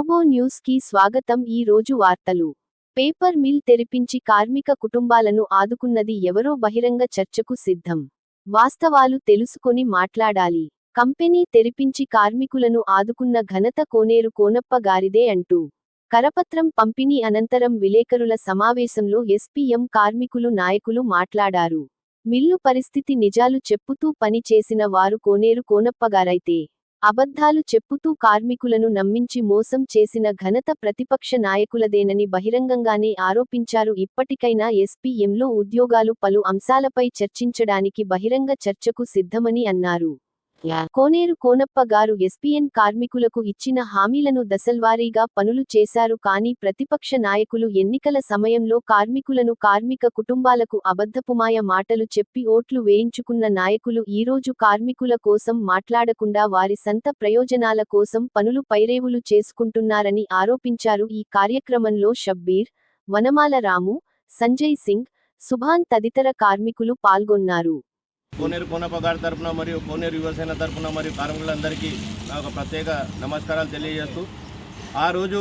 గ్లోబో న్యూస్కి స్వాగతం ఈ రోజు వార్తలు. పేపర్ మిల్ తెరిపించి కార్మిక కుటుంబాలను ఆదుకున్నది ఎవరో బహిరంగ చర్చకు సిద్ధం. వాస్తవాలు తెలుసుకొని మాట్లాడాలి. కంపెనీ తెరిపించి కార్మికులను ఆదుకున్న ఘనత కోనేరు కోనప్ప గారిదే అంటూ. కరపత్రం పంపిణీ అనంతరం విలేకరుల సమావేశంలో ఎస్పీఎం కార్మికులు నాయకులు మాట్లాడారు. మిల్లు పరిస్థితి నిజాలు చెప్పుతూ పని చేసిన వారు కోనేరు కోనప్పగారైతే అబద్ధాలు చెప్పుతూ కార్మికులను నమ్మించి మోసం చేసిన ఘనత ప్రతిపక్ష నాయకులదేనని బహిరంగంగానే ఆరోపించారు. ఇప్పటికైనా ఎస్పీఎంలో ఉద్యోగాలు పలు అంశాలపై చర్చించడానికి బహిరంగ చర్చకు సిద్ధమని అన్నారు. కోనేరు కోనప్ప గారు ఎస్పీఎన్ కార్మికులకు ఇచ్చిన హామీలను దశల్వారీగా పనులు చేశారు కానీ ప్రతిపక్ష నాయకులు ఎన్నికల సమయంలో కార్మికులను కార్మిక కుటుంబాలకు అబద్ధపుమాయ మాటలు చెప్పి ఓట్లు వేయించుకున్న నాయకులు ఈరోజు కార్మికుల కోసం మాట్లాడకుండా వారి సంత ప్రయోజనాల కోసం పనులు పైరేవులు చేసుకుంటున్నారని ఆరోపించారు. ఈ కార్యక్రమంలో షబ్బీర్ వనమాల రాము సంజయ్ సింగ్ సుభాన్ తదితర కార్మికులు పాల్గొన్నారు. కోనేరు కోనపగారి తరఫున తరపున మరియు కోనేరు యువసేన తరఫున మరియు కార్మికులందరికీ నా ఒక ప్రత్యేక నమస్కారాలు తెలియజేస్తూ ఆ రోజు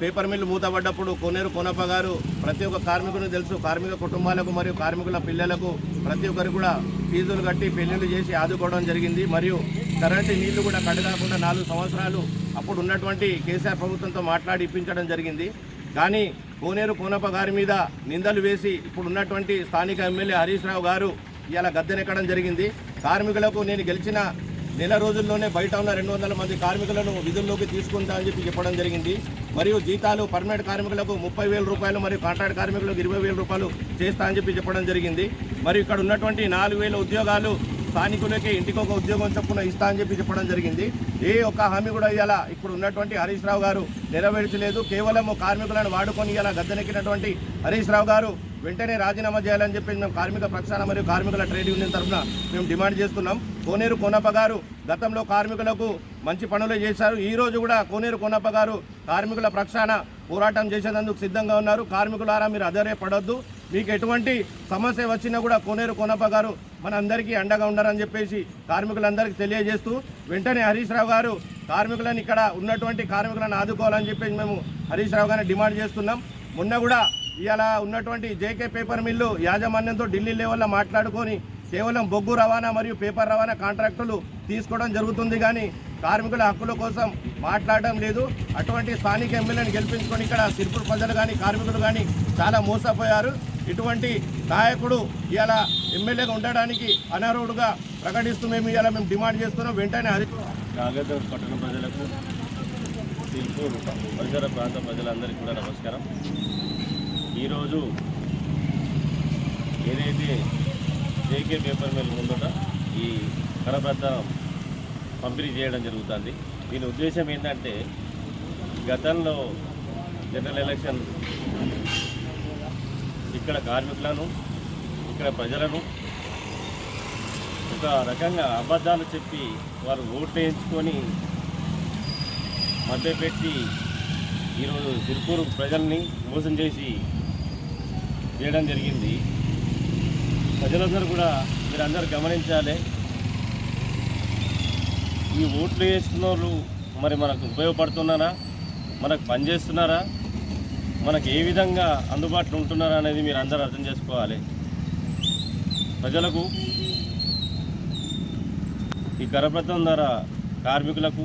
పేపర్ మిల్లు మూతపడ్డప్పుడు కోనేరు కోనప్ప గారు ప్రతి ఒక్క కార్మికుని తెలుసు కార్మిక కుటుంబాలకు మరియు కార్మికుల పిల్లలకు ప్రతి ఒక్కరు కూడా ఫీజులు కట్టి పెళ్ళిళ్ళు చేసి ఆదుకోవడం జరిగింది. మరియు కరెంటు నీళ్ళు కూడా కట్టగాకుండా నాలుగు సంవత్సరాలు అప్పుడు ఉన్నటువంటి కేసీఆర్ ప్రభుత్వంతో మాట్లాడి ఇప్పించడం జరిగింది. కానీ కోనేరు కోనప్ప గారి మీద నిందలు వేసి ఇప్పుడు ఉన్నటువంటి స్థానిక ఎమ్మెల్యే హరీష్ రావు గారు ఇలా గద్దెనెక్కడం జరిగింది. కార్మికులకు నేను గెలిచిన నెల రోజుల్లోనే బయట ఉన్న రెండు వందల మంది కార్మికులను విధుల్లోకి తీసుకుంటా అని చెప్పి చెప్పడం జరిగింది. మరియు జీతాలు పర్మనెంట్ కార్మికులకు ముప్పై వేల రూపాయలు మరియు కాంట్రాక్ట్ కార్మికులకు ఇరవై వేల రూపాయలు చేస్తా అని చెప్పి చెప్పడం జరిగింది. మరియు ఇక్కడ ఉన్నటువంటి నాలుగు వేల ఉద్యోగాలు స్థానికులకి ఇంటికి ఒక ఉద్యోగం చొప్పున ఇస్తా అని చెప్పి చెప్పడం జరిగింది. ఏ ఒక్క హామీ కూడా ఇలా ఇప్పుడు ఉన్నటువంటి హరీష్ రావు గారు నెరవేర్చలేదు. కేవలం కార్మికులను వాడుకొని ఇలా గద్దెనెక్కినటువంటి హరీష్ రావు గారు వెంటనే రాజీనామా చేయాలని చెప్పేసి మేము కార్మిక ప్రక్షాళన మరియు కార్మికుల ట్రేడ్ యూనియన్ తరఫున మేము డిమాండ్ చేస్తున్నాం. కోనేరు కోనప్ప గారు గతంలో కార్మికులకు మంచి పనులు చేశారు. ఈరోజు కూడా కోనేరు కోనప్ప గారు కార్మికుల ప్రక్షాళన పోరాటం చేసేందుకు సిద్ధంగా ఉన్నారు. కార్మికులారా మీరు అదరే పడొద్దు. మీకు ఎటువంటి సమస్య వచ్చినా కూడా కోనేరు కోనప్ప గారు మన అందరికీ అండగా ఉండాలని చెప్పేసి కార్మికులందరికీ తెలియజేస్తూ వెంటనే హరీష్ రావు గారు కార్మికులను ఇక్కడ ఉన్నటువంటి కార్మికులను ఆదుకోవాలని చెప్పేసి మేము హరీష్ రావు గారిని డిమాండ్ చేస్తున్నాం. మొన్న కూడా ఇలా ఉన్నటువంటి జేకే పేపర్ మిల్లు యాజమాన్యంతో ఢిల్లీ లెవెల్లో మాట్లాడుకొని కేవలం బొగ్గు రవాణా మరియు పేపర్ రవాణా కాంట్రాక్టులు తీసుకోవడం జరుగుతుంది కానీ కార్మికుల హక్కుల కోసం మాట్లాడడం లేదు. అటువంటి స్థానిక ఎమ్మెల్యేని గెలిపించుకొని ఇక్కడ సిర్పూర్ ప్రజలు కానీ కార్మికులు కానీ చాలా మోసపోయారు. ఇటువంటి నాయకుడు ఇలా ఎమ్మెల్యేగా ఉండడానికి అనర్హుడుగా ప్రకటిస్తూ మేము ఇలా మేము డిమాండ్ చేస్తున్నాం. వెంటనే అది నాగేంద్ర పట్టణ ప్రజలకు తిరుపూరు పరిసర ప్రాంత ప్రజలందరికీ కూడా నమస్కారం. ఈరోజు ఏదైతే జేకే పేపర్ మిల్ ముందట ఈ కరపత్రం పంపిణీ చేయడం జరుగుతుంది. దీని ఉద్దేశం ఏంటంటే గతంలో జనరల్ ఎలక్షన్ ఇక్కడ కార్మికులను ఇక్కడ ప్రజలను ఒక రకంగా అబద్ధాలు చెప్పి వారు ఓట్లు వేయించుకొని మధ్యపెట్టి ఈరోజు తిరుపూరు ప్రజల్ని మోసం చేసి చేయడం జరిగింది. ప్రజలందరూ కూడా మీరందరూ గమనించాలి. ఈ ఓట్లు వేసుకున్న వాళ్ళు మరి మనకు ఉపయోగపడుతున్నారా? మనకు పనిచేస్తున్నారా? మనకు ఏ విధంగా అందుబాటులో ఉంటున్నారా అనేది మీరు అందరూ అర్థం చేసుకోవాలి. ప్రజలకు ఈ కరపత్రం ద్వారా కార్మికులకు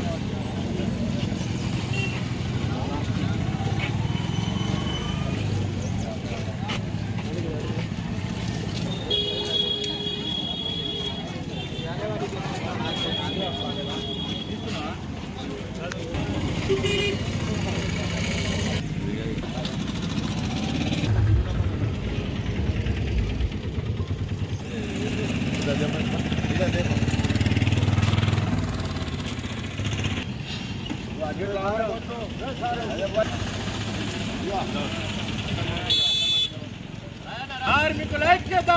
కార్మికుల ఐక్యత!